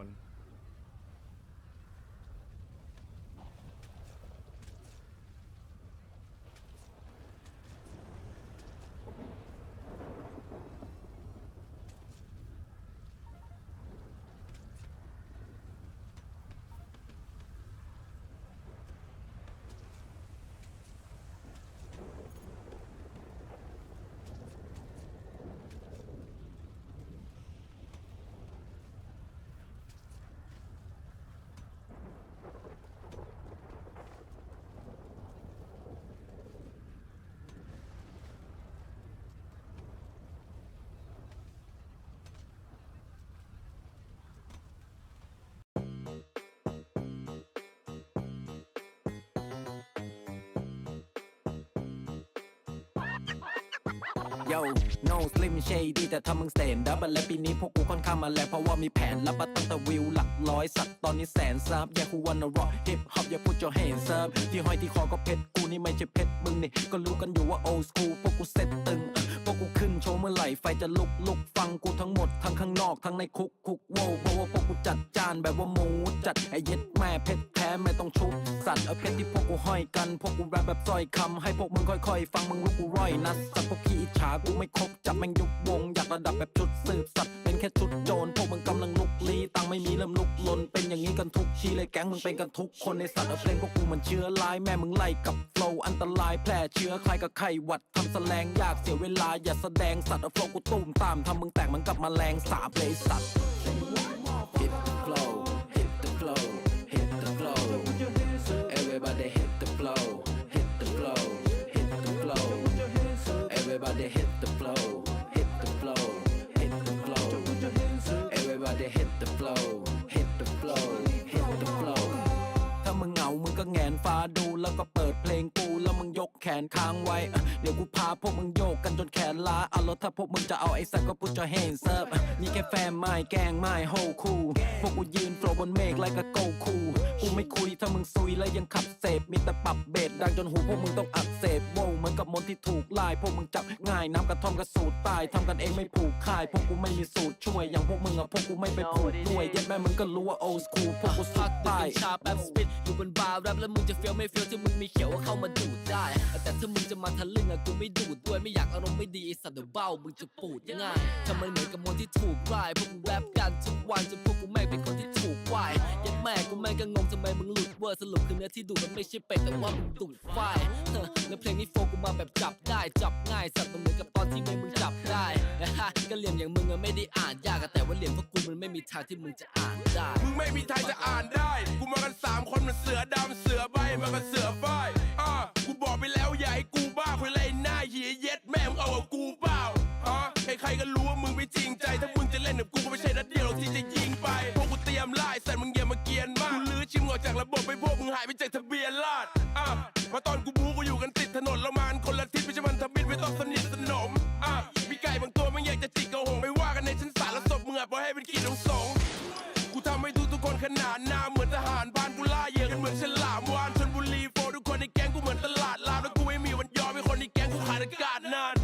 one. Yo no slim shady แต่ถ้ามึงเสนดับและปีนี้พวกกูค่อนข้างมาแล้วเพราะว่ามีแผนรับมาตั้งแต่วิวหลักร้อยสัตว์ตอนนี้แสนซับอย่าคูวันรอฮิปฮอปอย่าพูดจอแห่เซิร์ฟที่ห้อยที่คอก็เพชรกูนี่ไม่ใช่เพชรมึงนี่ก็รู้กันอยู่ว่า old school พวกกูเซ็ต ไฟจะลุกลุกฟังกูทั้งหมดทั้งข้างนอกทั้งในคุกคุกโว้เพราะว่าพวกกูจัดจานแบบว่าหมูจัดไอ้เย็ดแม่เพชรแท้ไม่ต้องชุบสัตว์เอาเพชรที่พวกกูห้อยกัน พวกกูแรปแบบซอยคำให้พวกมึงค่อยๆ ฟังมึงรู้กูร้อยนะสัตว์พวกขี้อิจฉากูไม่คบจับแม่งยุบวงอยากระดับแบบชุดสืบสัตว์เป็นแค่ชุดโจรพวก ไม่มีเริ่มลุกลนเป็นอย่างนี้กันทุกทีเลยแก๊งมึงเป็นกันทุกคนในสัตว์เอาเพลงพวกกูมันเชื้อลายแม่มึงไล่กับโฟล์อันตรายแพร่เชื้อใครกับไข้หวัดทำแสลงยากเสียเวลาอย่าแสดงสัตว์เอาโฟล์กูตุ้มตามทำมึงแตกเหมันกับแมลงสาบเลยสัตว์ ก็แงนฟ้าดูแล้วก็เปิดเพลงกูแล้วมึงยกแขนค้างไว้ เดี๋ยวกูพาพวกมึงโยกกันจนแขนล้าเอาแล้วถ้าพวกมึงจะเอาไอ้สักก็พุช your hands up อะมีแค่แฟนไม่แกงไม่โฮคูพวกกูยืนโฟล์บนเมฆไล่กับโกคูกูไม่คุยถ้ามึงซุยแล้วยังขับเสพมีแต่ปรับเบสดังจนหูพวกมึงต้องอักเสบโว้เหมือนกับมนต์ที่ถูกไล่พวกมึงจับง่ายน้ำกระท่อมกระสูตรตายทำกันเองไม่ผูกค่ายพวกกูไม่มีสูตรช่วยอย่างพวกมึงอะพวกกูไม่ไปผูกด้วยย็ดแม่มึงก็รู้ว่า old school พวกกูสักตายเป็นชาแป๊บสปิดอยู่บนบาร์ป๊บแล้วมึงจะเฟี้ยวไม่เฟี้ยวที่มึงมีเขียวว่าเข้ามาดูดได้ แต่ถ้ามึงจะมาทะลึ่งอะกูไม่ดูดด้วยไม่อยากอารมณ์ไม่ดีไอสัตว์เดี๋ยวเบ้ามึงจะปูดง่ายทำไมเหมือนกับมนที่ถูกไล่พวกกูแรปกันทุกวันจนพวกกูแม่งเป็นคนที่ถูกไล่ยันแม่กูแม่งก็งงทำไมมึงหลุดเวอร์สรุปคือเนื้อที่ดูดมันไม่ใช่เป็ดแต่ว่ามึงดูดไฟ เฮ้อแล้วเพลงนี้โฟกูมาแบบจับได้จับง่ายสัตว์มันเหมือนกับตอนที่ไม่มึงจับได้นะฮะก็เหลี่ยมอย่างมึงอะไม่ได้อ่านยากอะแต่ว่าเหลี่ยมพวกกูมันไม่มีทางที่มึงจะอ่านได้ มึงไม่มีทางจะอ่านได้ กูมากันสามคนมันเสือดำเสือใบมากันเสือฝ้ายอ่ากูบอกไปแล้วอย่าให้กูบ้าคนไรหน้าเหียเย็ดแม่มึงเอากับกูเปล่าฮะใครๆก็รู้ว่ามึงไม่จริงใจ ถ้ามึงจะเล่นกับกูก็ไม่ใช่นัดเดียวหรอกที่จะยิงไปพวกกูเตรียมไล่แต่มึงอย่ามาเกรียนมากกูลื้อชิมออกจากระบบไปพวกมึงหายไปจากทะเบียนราษฎร์ ละมานคนละทิศไม่ใช่มันทบินไม่ต้องสนิทสนมอะมีไก่บางตัวมันอยากจะจิกกระหงไม่ว่ากันในชั้นศาลแล้วศพมึงอะปล่อยให้เป็นกิจของสงฆ์กูทำให้ทุกทุกๆคนขนานหน้าเหมือนทหารบ้านกูล่าเหยื่อกันเหมือนฉลามวานชนบุรีโฟทุกคนในแก๊งกูเหมือนตลาดลาวแล้วกูไม่มีวันยอมให้คนในแก๊งกูขาดอากาศนาน